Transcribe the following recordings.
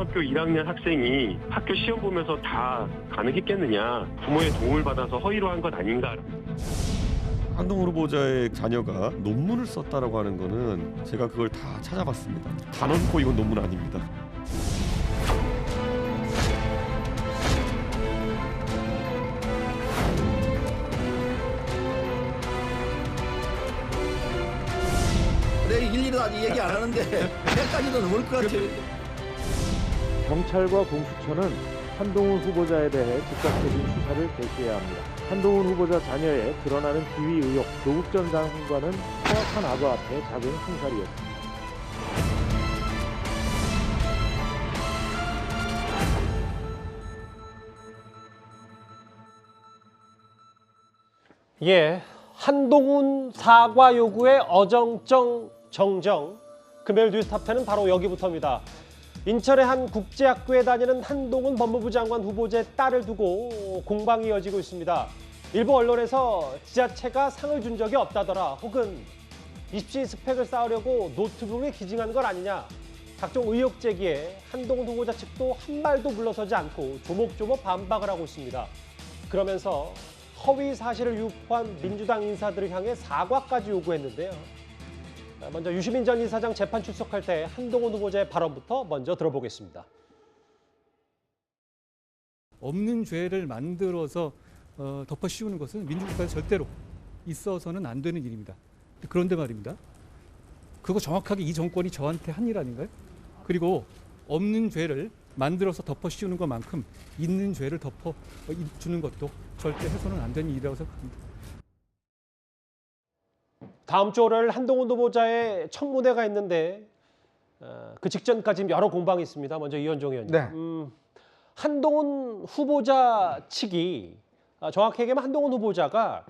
초등학교 1학년 학생이 학교 시험 보면서 다 가능했겠느냐. 부모의 도움을 받아서 허위로 한 것 아닌가. 한동훈 후보자의 자녀가 논문을 썼다라고 하는 거는 제가 그걸 다 찾아봤습니다. 단언코 이건 논문 아닙니다. 내 일일이 얘기 안 하는데 100까지도 넘을 것 같아요. 경찰과 공수처는 한동훈 후보자에 대해 즉각적인 수사를 개시해야 합니다. 한동훈 후보자 자녀의 드러나는 비위 의혹, 조국 전 장관은 포악한 악어 앞에 작은 흉살이었습니다. 예, 한동훈 사과 요구의 어정쩡 정정. 금요일 뉴스탑10은 바로 여기부터입니다. 인천의 한 국제학교에 다니는 한동훈 법무부 장관 후보자의 딸을 두고 공방이 이어지고 있습니다. 일부 언론에서 지자체가 상을 준 적이 없다더라 혹은 입시 스펙을 쌓으려고 노트북에 기증한 걸 아니냐 각종 의혹 제기에 한동훈 후보자 측도 한 말도 물러서지 않고 조목조목 반박을 하고 있습니다. 그러면서 허위 사실을 유포한 민주당 인사들을 향해 사과까지 요구했는데요. 먼저 유시민 전 이사장 재판 출석할 때 한동훈 후보자의 발언부터 먼저 들어보겠습니다. 없는 죄를 만들어서 어, 덮어 씌우는 것은 민주국가에 절대로 있어서는 안 되는 일입니다. 그런데 말입니다. 그거 정확하게 이 정권이 저한테 한 일 아닌가요? 그리고 없는 죄를 만들어서 덮어 씌우는 것만큼 있는 죄를 덮어 주는 것도 절대 해서는 안 되는 일이라고 생각합니다. 다음 주 월요일 한동훈 후보자의 청문회가 있는데 어, 그 직전까지 여러 공방이 있습니다. 먼저 이현종 의원님. 네. 음, 한동훈 후보자 측이 아, 정확히 얘기하면 한동훈 후보자가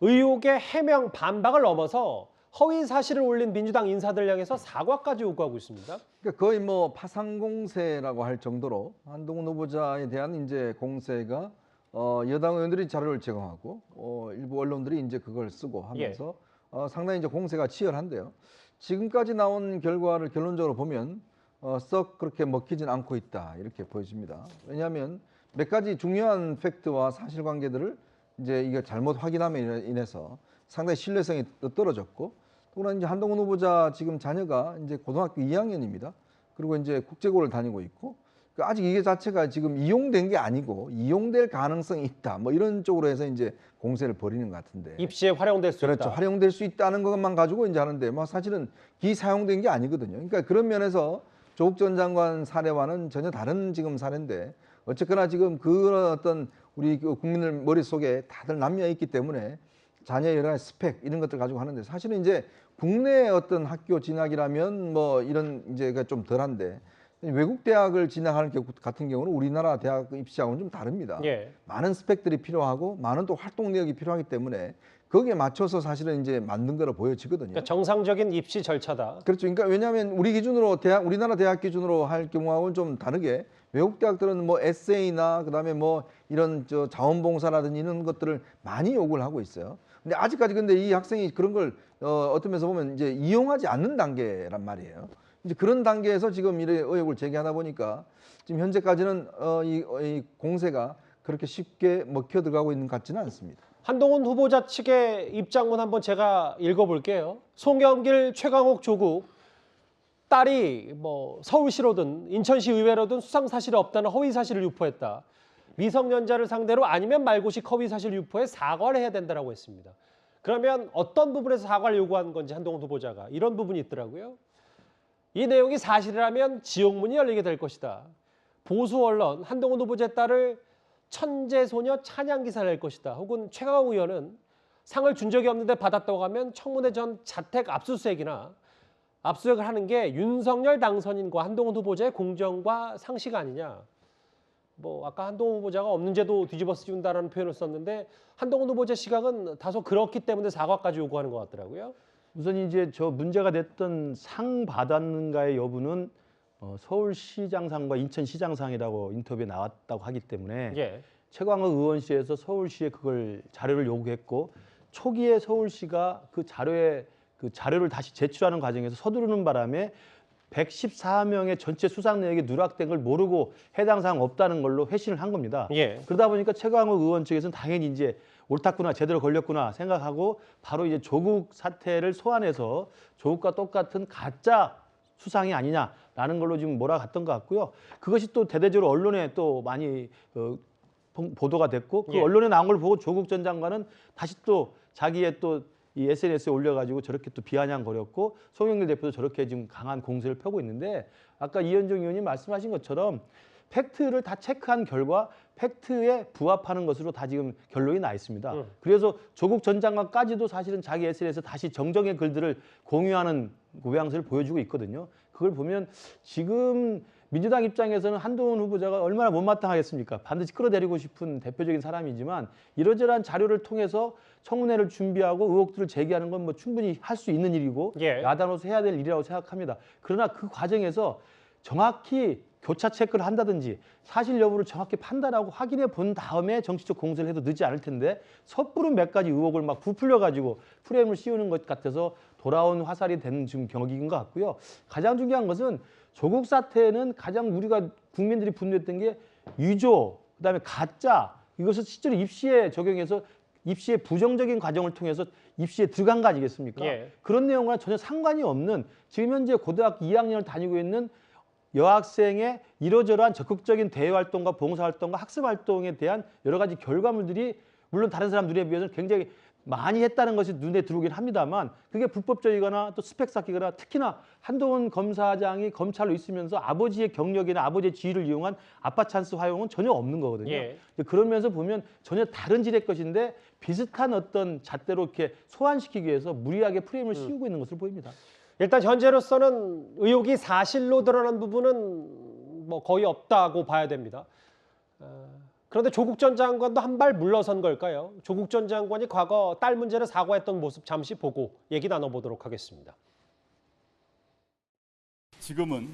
의혹의 해명 반박을 넘어서 허위 사실을 올린 민주당 인사들 향해서 사과까지 요구하고 있습니다. 그러니까 거의 뭐 파상 공세라고 할 정도로 한동훈 후보자에 대한 이제 공세가 어, 여당 의원들이 자료를 제공하고 어, 일부 언론들이 이제 그걸 쓰고 하면서 어, 상당히 이제 공세가 치열한데요. 지금까지 나온 결과를 결론적으로 보면 어, 썩 그렇게 먹히진 않고 있다 이렇게 보여집니다. 왜냐하면 몇 가지 중요한 팩트와 사실관계들을 이제 이게 잘못 확인함에 인해서 상당히 신뢰성이 또 떨어졌고 또한 이제 한동훈 후보자 지금 자녀가 이제 고등학교 2학년입니다. 그리고 이제 국제고를 다니고 있고 그 아직 이게 자체가 지금 이용된 게 아니고 이용될 가능성이 있다. 뭐 이런 쪽으로 해서 이제 공세를 벌이는 것 같은데. 입시에 활용될 수 그렇죠. 있다. 활용될 수 있다는 것만 가지고 이제 하는데 뭐 사실은 기사용된 게 아니거든요. 그러니까 그런 면에서 조국 전 장관 사례와는 전혀 다른 지금 사례인데 어쨌거나 지금 그런 어떤 우리 그 국민들 머릿속에 다들 남여 있기 때문에 자녀 여러 가지 스펙 이런 것들 가지고 하는데 사실은 이제 국내 어떤 학교 진학이라면 뭐 이런 이제가 좀 덜한데 외국 대학을 진학하는 경우 같은 경우는 우리나라 대학 입시하고는 좀 다릅니다. 예. 많은 스펙들이 필요하고 많은 또 활동력이 필요하기 때문에 거기에 맞춰서 사실은 이제 만든 거로 보여지거든요. 그러니까 정상적인 입시 절차다. 그렇죠. 그러니까 왜냐하면 우리 기준으로 대학 우리나라 대학 기준으로 할 경우하고는 좀 다르게 외국 대학들은 뭐 에세이나 그다음에 뭐 이런 저 자원봉사라든지 이런 것들을 많이 요구를 하고 있어요. 근데 아직까지 근데 이 학생이 그런 걸 어, 어떤 면에서 보면 이제 이용하지 않는 단계란 말이에요. 이제 그런 단계에서 지금 이래 의혹을 제기하다 보니까 지금 현재까지는 어, 이, 어, 이 공세가 그렇게 쉽게 먹혀 들어가고 있는 것 같지는 않습니다. 한동훈 후보자 측의 입장문 한번 제가 읽어볼게요. 송영길, 최강욱, 조국 딸이 뭐 서울시로든 인천시 의회로든 수상 사실이 없다는 허위 사실을 유포했다. 미성년자를 상대로 아니면 말고식 허위 사실 유포에 사과를 해야 된다라고 했습니다. 그러면 어떤 부분에서 사과를 요구한 건지 한동훈 후보자가 이런 부분이 있더라고요. 이 내용이 사실이라면 지옥문이 열리게 될 것이다. 보수 언론 한동훈 후보자의 딸을 천재 소녀 찬양 기사를 낼 것이다. 혹은 최강욱 의원은 상을 준 적이 없는데 받았다고 하면 청문회 전 자택 압수수색이나 압수수색을 하는 게 윤석열 당선인과 한동훈 후보자의 공정과 상식 아니냐. 뭐 아까 한동훈 후보자가 없는 제도 뒤집어 쓰준다라는 표현을 썼는데 한동훈 후보자 시각은 다소 그렇기 때문에 사과까지 요구하는 것 같더라고요. 우선 이제 저 문제가 됐던 상 받았는가의 여부는 어, 서울시장상과 인천시장상이라고 인터뷰에 나왔다고 하기 때문에 예. 최광욱 의원실에서 서울시에 그걸 자료를 요구했고 초기에 서울시가 그 자료에 그 자료를 다시 제출하는 과정에서 서두르는 바람에 114명의 전체 수상 내역이 누락된 걸 모르고 해당 사항 없다는 걸로 회신을 한 겁니다. 예. 그러다 보니까 최강욱 의원 측에서는 당연히 이제 옳았구나 제대로 걸렸구나 생각하고 바로 이제 조국 사태를 소환해서 조국과 똑같은 가짜 수상이 아니냐라는 걸로 지금 몰아갔던 것 같고요. 그것이 또 대대적으로 언론에 또 많이 어, 보- 보도가 됐고 그 예. 언론에 나온 걸 보고 조국 전 장관은 다시 또 자기의 또 이 SNS에 올려가지고 저렇게 또 비아냥거렸고 송영길 대표도 저렇게 지금 강한 공세를 펴고 있는데 아까 이현정 의원님 말씀하신 것처럼 팩트를 다 체크한 결과 팩트에 부합하는 것으로 다 지금 결론이 나 있습니다. 음. 그래서 조국 전 장관까지도 사실은 자기 SNS에서 다시 정정의 글들을 공유하는 모양새를 보여주고 있거든요. 그걸 보면 지금 민주당 입장에서는 한동훈 후보자가 얼마나 못마땅하겠습니까? 반드시 끌어내리고 싶은 대표적인 사람이지만 이러저러한 자료를 통해서 청문회를 준비하고 의혹들을 제기하는 건 뭐 충분히 할 수 있는 일이고 예. 야당으로서 해야 될 일이라고 생각합니다. 그러나 그 과정에서 정확히 교차 체크를 한다든지 사실 여부를 정확히 판단하고 확인해 본 다음에 정치적 공세를 해도 늦지 않을 텐데 섣부른 몇 가지 의혹을 막 부풀려 가지고 프레임을 씌우는 것 같아서 돌아온 화살이 된 지금 경기인 것 같고요. 가장 중요한 것은 조국 사태는 가장 우리가 국민들이 분노했던 게 유조, 그다음에 가짜 이것을 실제로 입시에 적용해서 입시의 부정적인 과정을 통해서 입시에 들어간 거 아니겠습니까? 예. 그런 내용과 전혀 상관이 없는 지금 현재 고등학교 2학년을 다니고 있는 여학생의 이러저러한 적극적인 대외 활동과 봉사 활동과 학습 활동에 대한 여러 가지 결과물들이 물론 다른 사람 눈에 비해서는 굉장히 많이 했다는 것이 눈에 들어오긴 합니다만 그게 불법적이거나 또 스펙 쌓기거나 특히나 한동훈 검사장이 검찰로 있으면서 아버지의 경력이나 아버지의 지위를 이용한 아빠 찬스 활용은 전혀 없는 거거든요. 예. 그러면서 보면 전혀 다른 질의 것인데 비슷한 어떤 잣대로 이렇게 소환시키기 위해서 무리하게 프레임을 씌우고 있는 것으로 보입니다. 일단 현재로서는 의혹이 사실로 드러난 부분은 뭐 거의 없다고 봐야 됩니다. 어, 그런데 조국 전 장관도 한 발 물러선 걸까요? 조국 전 장관이 과거 딸 문제를 사과했던 모습 잠시 보고 얘기 나눠보도록 하겠습니다. 지금은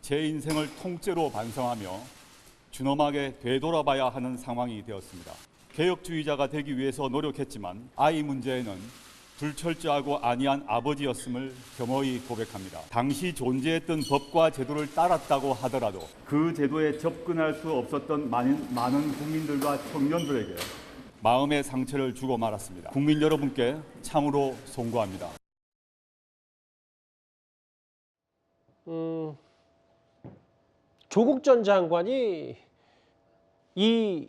제 인생을 통째로 반성하며 준엄하게 되돌아봐야 하는 상황이 되었습니다. 개혁주의자가 되기 위해서 노력했지만 아이 문제에는 불철저하고 안이한 아버지였음을 겸허히 고백합니다. 당시 존재했던 법과 제도를 따랐다고 하더라도 그 제도에 접근할 수 없었던 많은, 많은 국민들과 청년들에게 마음의 상처를 주고 말았습니다. 국민 여러분께 참으로 송구합니다. 음, 조국 전 장관이 이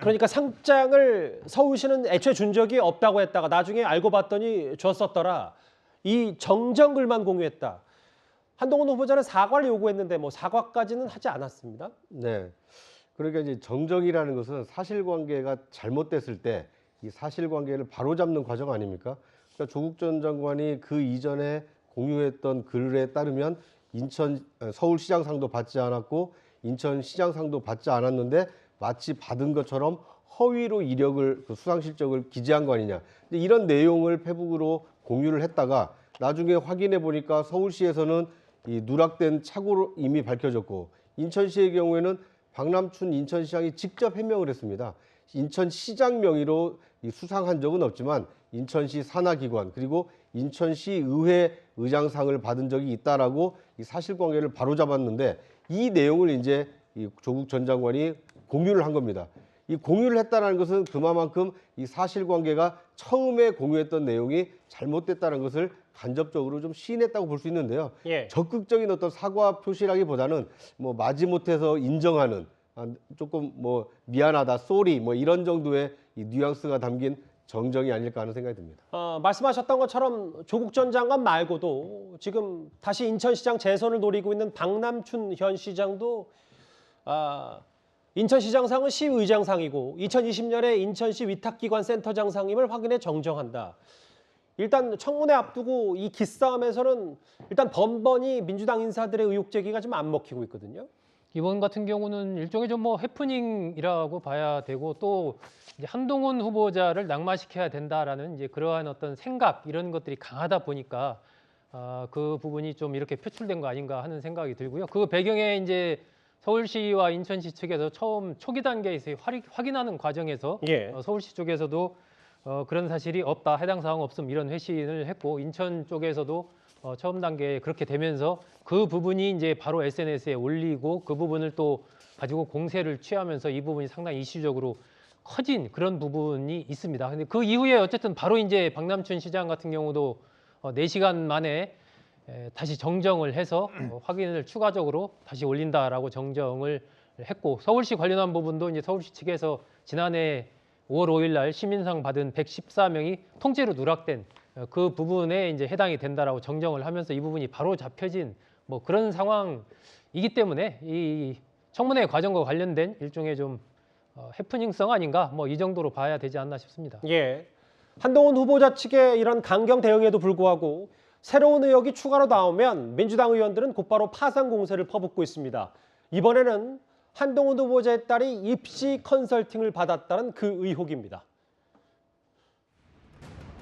그러니까 상장을 서울시는 애초에 준 적이 없다고 했다가 나중에 알고 봤더니 줬었더라. 이 정정글만 공유했다. 한동훈 후보자는 사과를 요구했는데 뭐 사과까지는 하지 않았습니다. 네. 그러니까 이제 정정이라는 것은 사실관계가 잘못됐을 때 이 사실관계를 바로잡는 과정 아닙니까? 그러니까 조국 전 장관이 그 이전에 공유했던 글에 따르면 인천 어, 서울시장상도 받지 않았고 인천시장상도 받지 않았는데 마치 받은 것처럼 허위로 이력을 그 수상 실적을 기재한 거 아니냐. 근데 이런 내용을 페북으로 공유를 했다가 나중에 확인해 보니까 서울시에서는 이 누락된 착오로 이미 밝혀졌고 인천시의 경우에는 박남춘 인천시장이 직접 해명을 했습니다. 인천시장 명의로 이 수상한 적은 없지만 인천시 산하기관 그리고 인천시 의회 의장상을 받은 적이 있다라고 이 사실관계를 바로잡았는데 이 내용을 이제 이 조국 전 장관이 공유를 한 겁니다. 이 공유를 했다는 것은 그만큼 이 사실관계가 처음에 공유했던 내용이 잘못됐다는 것을 간접적으로 좀 시인했다고 볼 수 있는데요. 예. 적극적인 어떤 사과 표시라기보다는 뭐 마지못해서 인정하는 아, 조금 뭐 미안하다, 쏘리 뭐 이런 정도의 이 뉘앙스가 담긴 정정이 아닐까 하는 생각이 듭니다. 어, 말씀하셨던 것처럼 조국 전 장관 말고도 지금 다시 인천시장 재선을 노리고 있는 박남춘 현 시장도 아, 인천시장상은 시의장상이고 2020년에 인천시 위탁기관 센터장상임을 확인해 정정한다. 일단 청문회 앞두고 이 기싸움에서는 일단 번번이 민주당 인사들의 의혹 제기가 좀 안 먹히고 있거든요. 이번 같은 경우는 일종의 좀 뭐 해프닝이라고 봐야 되고 또 이제 한동훈 후보자를 낙마시켜야 된다라는 이제 그러한 어떤 생각 이런 것들이 강하다 보니까 아, 그 부분이 좀 이렇게 표출된 거 아닌가 하는 생각이 들고요. 그 배경에 이제 서울시와 인천시 측에서 처음 초기 단계에서 확인- 확인하는 과정에서 예. 어, 서울시 쪽에서도 어, 그런 사실이 없다, 해당 사항 없음 이런 회신을 했고 인천 쪽에서도 어, 처음 단계에 그렇게 되면서 그 부분이 이제 바로 SNS에 올리고 그 부분을 또 가지고 공세를 취하면서 이 부분이 상당히 이슈적으로 커진 그런 부분이 있습니다. 근데 그 이후에 어쨌든 바로 이제 박남춘 시장 같은 경우도 어, 4시간 만에 에, 다시 정정을 해서 어, 확인을 추가적으로 다시 올린다라고 정정을 했고 서울시 관련한 부분도 이제 서울시 측에서 지난해 5월 5일 날 시민상 받은 114명이 통째로 누락된 어, 그 부분에 이제 해당이 된다라고 정정을 하면서 이 부분이 바로 잡혀진 뭐 그런 상황이기 때문에 이 청문회 과정과 관련된 일종의 좀 어, 해프닝성 아닌가 뭐 이 정도로 봐야 되지 않나 싶습니다. 예. 한동훈 후보자 측의 이런 강경 대응에도 불구하고 새로운 의혹이 추가로 나오면 민주당 의원들은 곧바로 파상 공세를 퍼붓고 있습니다. 이번에는 한동훈 후보자의 딸이 입시 컨설팅을 받았다는 그 의혹입니다.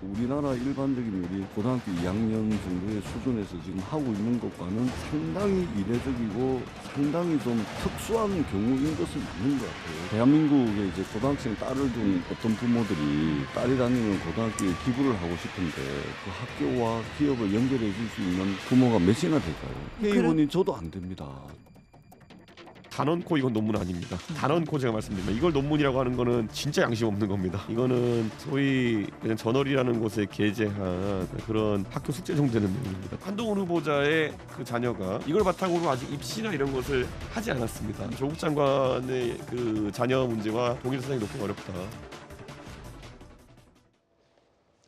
우리나라 일반적인 우리 고등학교 2학년 정도의 수준에서 지금 하고 있는 것과는 상당히 이례적이고 상당히 좀 특수한 경우인 것은 맞는 것 같아요. 대한민국에 이제 고등학생 딸을 둔 어떤 부모들이 딸이 다니는 고등학교에 기부를 하고 싶은데 그 학교와 기업을 연결해 줄 수 있는 부모가 몇이나 될까요? 회의원이 저도 안 됩니다. 단언코 이건 논문 아닙니다. 단언코 제가 말씀드립니다. 이걸 논문이라고 하는 거는 진짜 양심 없는 겁니다. 이거는 소위 그냥 저널이라는 곳에 게재한 그런 학교 숙제 정도 되는 내용입니다. 한동훈 후보자의 그 자녀가 이걸 바탕으로 아직 입시나 이런 것을 하지 않았습니다. 조국 장관의 그 자녀 문제와 동일성이 높기 어렵다.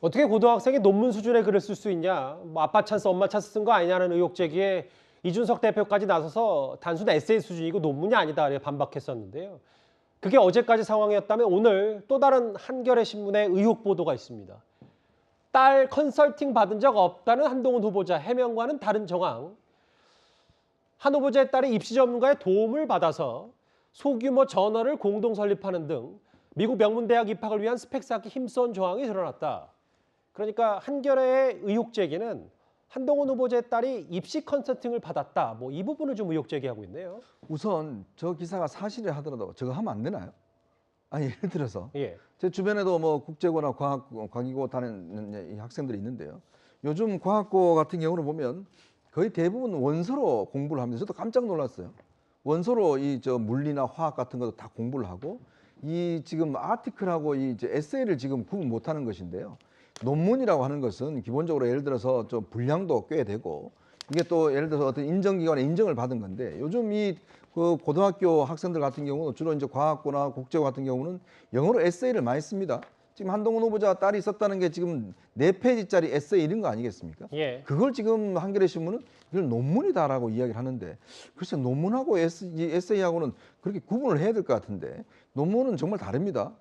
어떻게 고등학생이 논문 수준의 글을 쓸 수 있냐? 뭐 아빠 찬스, 엄마 찬스 쓴 거 아니냐는 의혹 제기에 이준석 대표까지 나서서 단순 에세이 수준이고 논문이 아니다 반박했었는데요. 그게 어제까지 상황이었다면 오늘 또 다른 한겨레 신문의 의혹 보도가 있습니다. 딸 컨설팅 받은 적 없다는 한동훈 후보자 해명과는 다른 정황. 한 후보자의 딸이 입시 전문가의 도움을 받아서 소규모 저널을 공동 설립하는 등 미국 명문대학 입학을 위한 스펙 쌓기 힘써온 조항이 드러났다. 그러니까 한겨레의 의혹 제기는 한동훈 후보자의 딸이 입시 컨설팅을 받았다. 뭐 이 부분을 좀 의혹 제기하고 있네요. 우선 저 기사가 사실이 하더라도 저거 하면 안 되나요? 아니 예를 들어서 예. 제 주변에도 뭐 국제고나 과학 과기고 다니는 이 학생들이 있는데요. 요즘 과학고 같은 경우는 보면 거의 대부분 원서로 공부를 합니다. 저도 깜짝 놀랐어요. 원서로 이 저 물리나 화학 같은 것도 다 공부를 하고 이 지금 아티클하고 이 이제 에세이를 지금 구분 못하는 것인데요. 논문이라고 하는 것은 기본적으로 예를 들어서 좀 분량도 꽤 되고 이게 또 예를 들어서 어떤 인정기관의 인정을 받은 건데 요즘 이 그 고등학교 학생들 같은 경우는 주로 이제 과학고나 국제고 같은 경우는 영어로 에세이를 많이 씁니다. 지금 한동훈 후보자 딸이 썼다는 게 지금 네 페이지짜리 에세이 이런 거 아니겠습니까? 예. 그걸 지금 한겨레 신문은 이걸 논문이다라고 이야기를 하는데 글쎄 논문하고 에세이하고는 그렇게 구분을 해야 될 것 같은데 논문은 정말 다릅니다.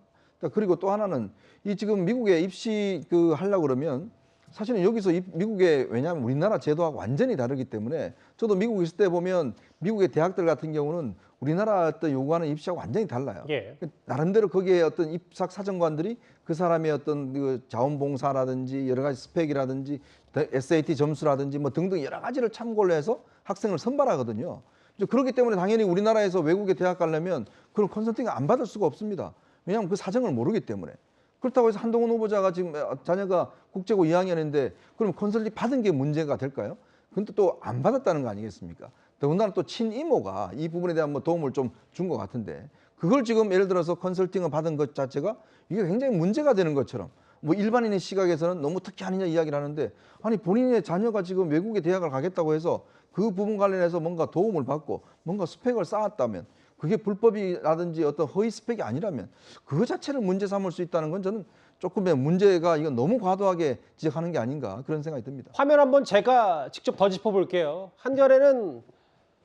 자, 그리고 또 하나는 이 지금 미국에 입시 그 하려고 그러면 사실은 여기서 이- 미국의 왜냐하면 우리나라 제도하고 완전히 다르기 때문에 저도 미국에 있을 때 보면 미국의 대학들 같은 경우는 우리나라 어떤 요구하는 입시하고 완전히 달라요. 예. 나름대로 거기에 어떤 입학 사정관들이 그 사람의 어떤 그 자원봉사라든지 여러 가지 스펙이라든지 더 SAT 점수라든지 뭐 등등 여러 가지를 참고를 해서 학생을 선발하거든요. 그렇기 때문에 당연히 우리나라에서 외국에 대학 가려면 그런 컨설팅을 안 받을 수가 없습니다. 왜냐하면 그 사정을 모르기 때문에. 그렇다고 해서 한동훈 후보자가 지금 자녀가 국제고 2학년인데 그럼 컨설팅 받은 게 문제가 될까요? 근데 또 안 받았다는 거 아니겠습니까? 더군다나 또 친이모가 이 부분에 대한 뭐 도움을 좀 준 것 같은데 그걸 지금 예를 들어서 컨설팅을 받은 것 자체가 이게 굉장히 문제가 되는 것처럼 뭐 일반인의 시각에서는 너무 특혜 아니냐 이야기를 하는데 아니 본인의 자녀가 지금 외국에 대학을 가겠다고 해서 그 부분 관련해서 뭔가 도움을 받고 뭔가 스펙을 쌓았다면 그게 불법이라든지 어떤 허위 스펙이 아니라면 그거 자체를 문제 삼을 수 있다는 건 저는 조금의 문제가 이건 너무 과도하게 지적하는 게 아닌가 그런 생각이 듭니다. 화면 한번 제가 직접 더 짚어볼게요. 한겨레는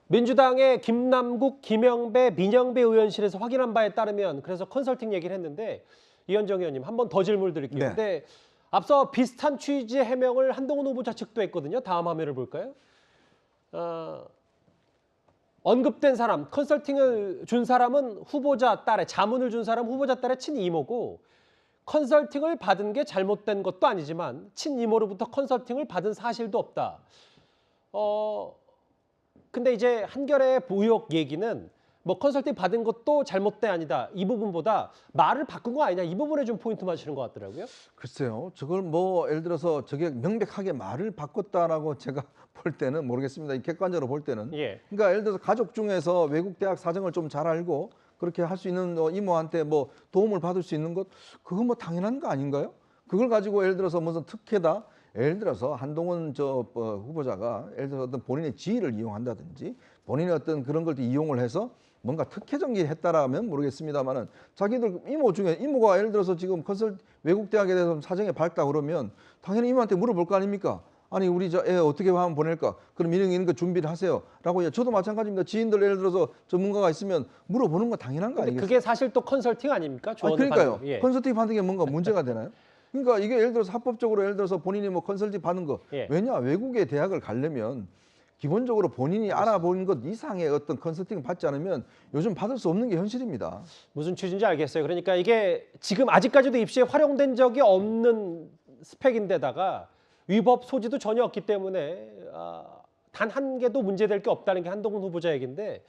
민주당의 김남국, 김영배, 민영배 의원실에서 확인한 바에 따르면 그래서 컨설팅 얘기를 했는데 이현정 의원님 한 번 더 질문을 드릴게요. 네. 근데 앞서 비슷한 취지의 해명을 한동훈 후보자 측도 했거든요. 다음 화면을 볼까요? 어, 언급된 사람, 컨설팅을 준 사람은 후보자 딸의 자문을 준 사람 후보자 딸의 친이모고 컨설팅을 받은 게 잘못된 것도 아니지만 친이모로부터 컨설팅을 받은 사실도 없다. 어 근데 이제 한겨레의 의혹 얘기는 뭐 컨설팅 받은 것도 잘못돼 아니다 이 부분보다 말을 바꾼 거 아니냐 이 부분에 좀 포인트 맞추는 것 같더라고요. 글쎄요. 저걸 뭐 예를 들어서 저게 명백하게 말을 바꿨다라고 제가 볼 때는 모르겠습니다. 이 객관적으로 볼 때는. 예. 그러니까 예를 들어서 가족 중에서 외국 대학 사정을 좀 잘 알고 그렇게 할 수 있는 어, 이모한테 뭐 도움을 받을 수 있는 것 그건 뭐 당연한 거 아닌가요? 그걸 가지고 예를 들어서 무슨 특혜다 예를 들어서 한동훈 저 어, 후보자가 예를 들어서 어떤 본인의 지위를 이용한다든지 본인의 어떤 그런 걸 이용을 해서 뭔가 특혜적인 일 했다라면 모르겠습니다만은 자기들 이모 중에 이모가 예를 들어서 지금 컨설 외국 대학에 대해서 사정이 밝다 그러면 당연히 이모한테 물어볼 거 아닙니까? 아니 우리 저 애 어떻게 하면 보낼까? 그럼 이런 이런 거 준비를 하세요라고 저도 마찬가지입니다. 지인들 예를 들어서 전문가가 있으면 물어보는 건 당연한 거 아니겠어요? 그게 사실 또 컨설팅 아닙니까? 아니, 그러니까요. 거. 예. 컨설팅 받는 게 뭔가 문제가 되나요? 그러니까 이게 예를 들어서 합법적으로 예를 들어서 본인이 뭐 컨설팅 받는 거 예. 왜냐 외국의 대학을 가려면 기본적으로 본인이 알아본 것 이상의 어떤 컨설팅 받지 않으면 요즘 받을 수 없는 게 현실입니다. 무슨 취지인지 알겠어요. 그러니까 이게 지금 아직까지도 입시에 활용된 적이 없는 스펙인데다가 위법 소지도 전혀 없기 때문에 아, 단 한 개도 문제될 게 없다는 게 한동훈 후보자 얘기인데